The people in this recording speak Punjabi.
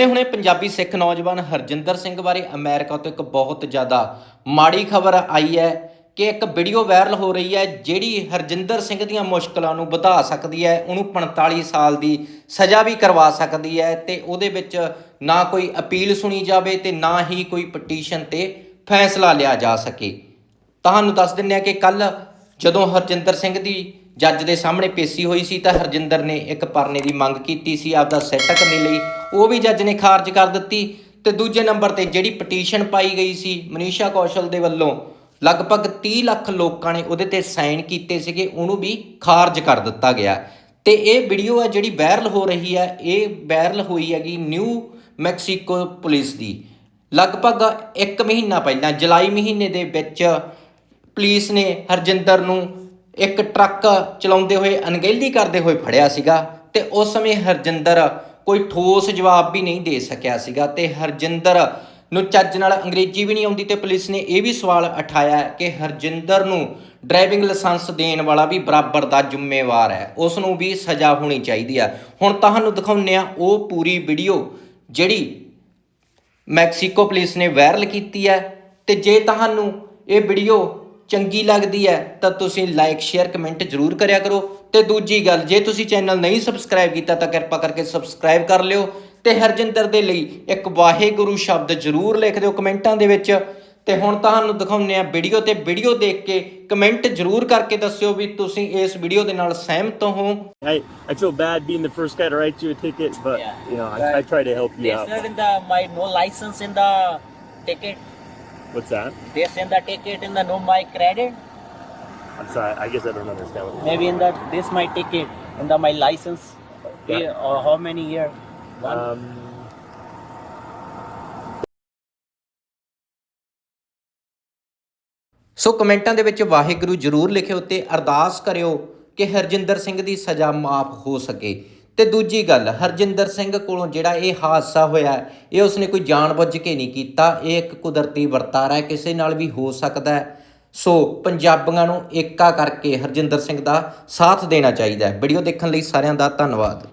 ਹੁਣੇ-ਹੁਣੇ ਪੰਜਾਬੀ ਸਿੱਖ ਨੌਜਵਾਨ ਹਰਜਿੰਦਰ ਸਿੰਘ ਬਾਰੇ ਅਮਰੀਕਾ ਤੋਂ ਇੱਕ ਬਹੁਤ ਜ਼ਿਆਦਾ ਮਾੜੀ ਖਬਰ ਆਈ ਹੈ ਕਿ ਇੱਕ ਵੀਡੀਓ ਵਾਇਰਲ ਹੋ ਰਹੀ ਹੈ ਜਿਹੜੀ ਹਰਜਿੰਦਰ ਸਿੰਘ ਦੀਆਂ ਮੁਸ਼ਕਲਾਂ ਨੂੰ ਵਧਾ ਸਕਦੀ ਹੈ, ਉਹਨੂੰ 45 ਸਾਲ ਦੀ ਸਜ਼ਾ ਵੀ ਕਰਵਾ ਸਕਦੀ ਹੈ ਤੇ ਉਹਦੇ ਵਿੱਚ ਨਾ ਕੋਈ ਅਪੀਲ ਸੁਣੀ ਜਾਵੇ ਤੇ ਨਾ ਹੀ ਕੋਈ ਪਟੀਸ਼ਨ ਤੇ ਫੈਸਲਾ ਲਿਆ ਜਾ ਸਕੇ। ਤੁਹਾਨੂੰ ਦੱਸ ਦਿੰਨੇ ਆ ਕਿ ਕੱਲ ਜਦੋਂ ਹਰਜਿੰਦਰ ਸਿੰਘ ਦੀ ਜੱਜ ਦੇ ਸਾਹਮਣੇ ਪੇਸ਼ੀ ਹੋਈ ਸੀ ਤਾਂ ਹਰਜਿੰਦਰ ਨੇ ਇੱਕ ਪਰਨੇ ਦੀ ਮੰਗ ਕੀਤੀ ਸੀ ਆਪਦਾ ਸੈੱਟ ਕਰਨ ਲਈ। ਉਹ ਵੀ ਜੱਜ ਨੇ ਖਾਰਜ ਕਰ ਦਿੱਤੀ ਤੇ ਦੂਜੇ ਨੰਬਰ ਤੇ ਜਿਹੜੀ ਪਟੀਸ਼ਨ ਪਾਈ ਗਈ ਸੀ ਮਨੀਸ਼ਾ ਕੌਸ਼ਲ ਦੇ ਵੱਲੋਂ, ਲਗਭਗ 30 ਲੱਖ ਲੋਕਾਂ ਨੇ ਉਹਦੇ ਤੇ ਸਾਈਨ ਕੀਤੇ ਸੀਗੇ, ਉਹਨੂੰ ਵੀ ਖਾਰਜ ਕਰ ਦਿੱਤਾ ਗਿਆ। ਤੇ ਇਹ ਵੀਡੀਓ ਹੈ ਜਿਹੜੀ ਵਾਇਰਲ ਹੋ ਰਹੀ ਹੈ ਇਹ ਵਾਇਰਲ ਹੋਈ ਹੈਗੀ ਨਿਊ ਮੈਕਸੀਕੋ ਪੁਲਿਸ ਦੀ। ਲਗਭਗ 1 ਮਹੀਨਾ ਪਹਿਲਾਂ, ਜੁਲਾਈ ਮਹੀਨੇ ਦੇ ਵਿੱਚ ਪੁਲਿਸ ਨੇ ਹਰਜਿੰਦਰ ਨੂੰ ਇੱਕ ਟਰੱਕ ਚਲਾਉਂਦੇ ਹੋਏ ਅਣਗਹਿਲੀ ਕਰਦੇ ਹੋਏ ਫੜਿਆ ਸੀਗਾ ਤੇ ਉਸ ਸਮੇਂ ਹਰਜਿੰਦਰ ਕੋਈ ਠੋਸ ਜਵਾਬ ਵੀ ਨਹੀਂ ਦੇ ਸਕਿਆ ਸੀਗਾ ਤੇ ਹਰਜਿੰਦਰ ਨੂੰ ਚੱਜ ਨਾਲ ਅੰਗਰੇਜ਼ੀ ਵੀ ਨਹੀਂ ਆਉਂਦੀ ਤੇ ਪੁਲਿਸ ਨੇ ਇਹ ਵੀ ਸਵਾਲ ਉਠਾਇਆ ਕਿ ਹਰਜਿੰਦਰ ਨੂੰ ਡਰਾਈਵਿੰਗ ਲਾਇਸੈਂਸ ਦੇਣ ਵਾਲਾ ਵੀ ਬਰਾਬਰ ਦਾ ਜ਼ਿੰਮੇਵਾਰ ਹੈ, ਉਸ ਨੂੰ ਵੀ ਸਜ਼ਾ ਹੋਣੀ ਚਾਹੀਦੀ ਆ। ਹੁਣ ਤੁਹਾਨੂੰ ਦਿਖਾਉਂਦੇ ਆ ਉਹ ਪੂਰੀ ਵੀਡੀਓ ਜਿਹੜੀ ਮੈਕਸੀਕੋ ਪੁਲਿਸ ਨੇ ਵਾਇਰਲ ਕੀਤੀ ਹੈ ਤੇ ਜੇ ਤੁਹਾਨੂੰ ਇਹ ਵੀਡੀਓ ਚੰਗੀ ਲੱਗਦੀ ਹੈ ਤਾਂ ਤੁਸੀਂ ਲਾਈਕ ਸ਼ੇਅਰ ਕਮੈਂਟ ਜ਼ਰੂਰ ਕਰਿਆ ਕਰੋ ਤੇ ਦੂਜੀ ਗੱਲ ਜੇ ਤੁਸੀਂ ਚੈਨਲ ਨਹੀਂ ਸਬਸਕ੍ਰਾਈਬ ਕੀਤਾ ਤਾਂ ਕਿਰਪਾ ਕਰਕੇ ਸਬਸਕ੍ਰਾਈਬ ਕਰ ਲਿਓ ਤੇ ਹਰਜਿੰਦਰ ਦੇ ਲਈ ਇੱਕ ਵਾਹਿਗੁਰੂ ਸ਼ਬਦ ਜ਼ਰੂਰ ਲਿਖ ਦਿਓ ਕਮੈਂਟਾਂ ਦੇ ਵਿੱਚ ਤੇ ਹੁਣ ਤੁਹਾਨੂੰ ਦਿਖਾਉਂਦੇ ਆ ਵੀਡੀਓ ਤੇ ਵੀਡੀਓ ਦੇਖ ਕੇ ਕਮੈਂਟ ਜ਼ਰੂਰ ਕਰਕੇ ਦੱਸਿਓ ਵੀ ਤੁਸੀਂ ਇਸ ਵੀਡੀਓ ਦੇ ਨਾਲ ਸਹਿਮਤ ਹੋ I, I feel bad being the first guy to write you a ticket, but Yeah. you know, I, I try to help you out. said in the my no license in the ticket. What's that? They send the ticket in the no my credit. I'm sorry, I guess I don't understand what Maybe in the this my ticket in the my license. Yeah. Yeah. Or how many year? One. Um, so ਕਮੈਂਟਾਂ ਦੇ ਵਿੱਚ ਵਾਹਿਗੁਰੂ ਜ਼ਰੂਰ ਲਿਖਿਓ ਤੇ ਅਰਦਾਸ ਕਰਿਓ ਕਿ ਹਰਜਿੰਦਰ ਸਿੰਘ ਦੀ ਸਜ਼ਾ ਮਾਫ ਹੋ ਸਕੇ ਤੇ ਦੂਜੀ ਗੱਲ, ਹਰਜਿੰਦਰ ਸਿੰਘ ਕੋਲੋਂ ਜਿਹੜਾ ਇਹ ਹਾਦਸਾ ਹੋਇਆ, ਇਹ ਉਸਨੇ ਕੋਈ ਜਾਣਬੁੱਝ ਕੇ ਨਹੀਂ ਕੀਤਾ। ਇਹ ਇੱਕ ਕੁਦਰਤੀ ਵਰਤਾਰਾ ਹੈ, ਕਿਸੇ ਨਾਲ ਵੀ ਹੋ ਸਕਦਾ ਹੈ। ਸੋ ਪੰਜਾਬੀਆਂ ਨੂੰ ਏਕਾ ਕਰਕੇ ਹਰਜਿੰਦਰ ਸਿੰਘ ਦਾ ਸਾਥ ਦੇਣਾ ਚਾਹੀਦਾ ਹੈ। ਵੀਡੀਓ ਦੇਖਣ ਲਈ ਸਾਰਿਆਂ ਦਾ ਧੰਨਵਾਦ।